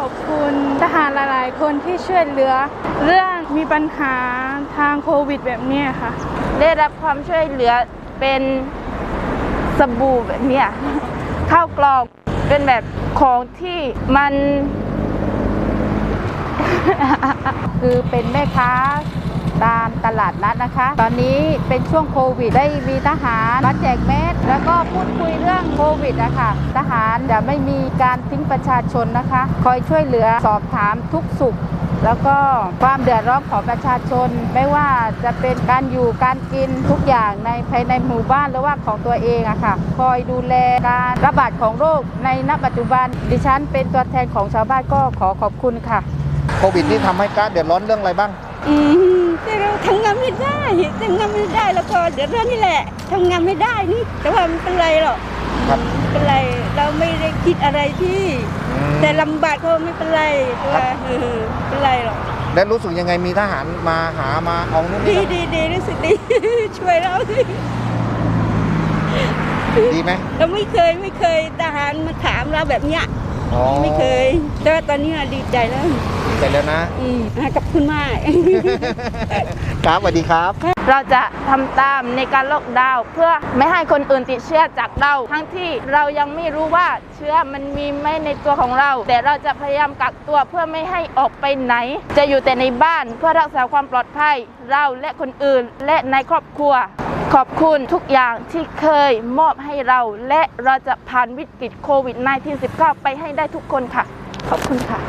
ขอบคุณทหารหลาย ๆ คนที่ช่วยเหลือ เรื่องมีปัญหาทางโควิดแบบนี้ค่ะ ได้รับความช่วยเหลือเป็นสบู่แบบนี้ข้าวกล่องเป็นแบบของที่มัน คือเป็นแม่ค้า ดนัดนะคะ ตอนนี้เป็นช่วงโควิดได้มีทหารมาแจกแมสแล้วก็พูดคุยเรื่องโควิดนะคะทหารจะไม่มีการทิ้งประชาชนนะคะ คอยช่วยเหลือสอบถามทุกสุขแล้วก็ความเดือดร้อนของประชาชน ไม่ว่าจะเป็นการอยู่การกินทุกอย่างในภายในหมู่บ้านหรือว่าของตัวเองอะค่ะ คอยดูแลการระบาดของโรคในณปัจจุบัน ดิฉันเป็นตัวแทนของชาวบ้านก็ขอขอบคุณค่ะ โควิดนี่ทำให้การดเดือดร้อนเรื่องอะไรบ้าง อืมแต่เราทำงานไม่ได้ทำงานไม่ได้แล้วก็เดือดร้อนนี่แหละทำงานไม่ได้นี่แต่ว่ามันเป็นไรหรอกครับไม่เป็นไรเราไม่ได้คิดอะไรที่ อืม แต่ลำบากก็ไม่เป็นไรแต่ว่าเออไม่เป็นไรหรอกแล้วรู้สึกยังไงมีทหารมาหามาเอานู่นดีนี่ดีดีรู้สึกดี ช่วยเราดีไหมเราไม่เคยไม่เคยทหารมาถามเราแบบเนี้ย อ๋อไม่เคย แต่ว่าตอนนี้เราดีใจแล้ว ดีใจแล้วนะ อืมอะขอบคุณมาก ครับสวัสดีครับ เราจะทำตามในการล็อกดาวน์เพื่อไม่ให้คนอื่นติดเชื้อจากเรา ทั้งที่เรายังไม่รู้ว่าเชื้อมันมีไหมในตัวของเรา แต่เราจะพยายามกักตัวเพื่อไม่ให้ออกไปไหน จะอยู่แต่ในบ้านเพื่อรักษาความปลอดภัย เราและคนอื่นและในครอบครัว ขอบคุณทุกอย่างที่เคยมอบให้เรา และเราจะผ่านวิกฤตโควิด -19 ไปให้ได้ทุกคนค่ะ ขอบคุณค่ะ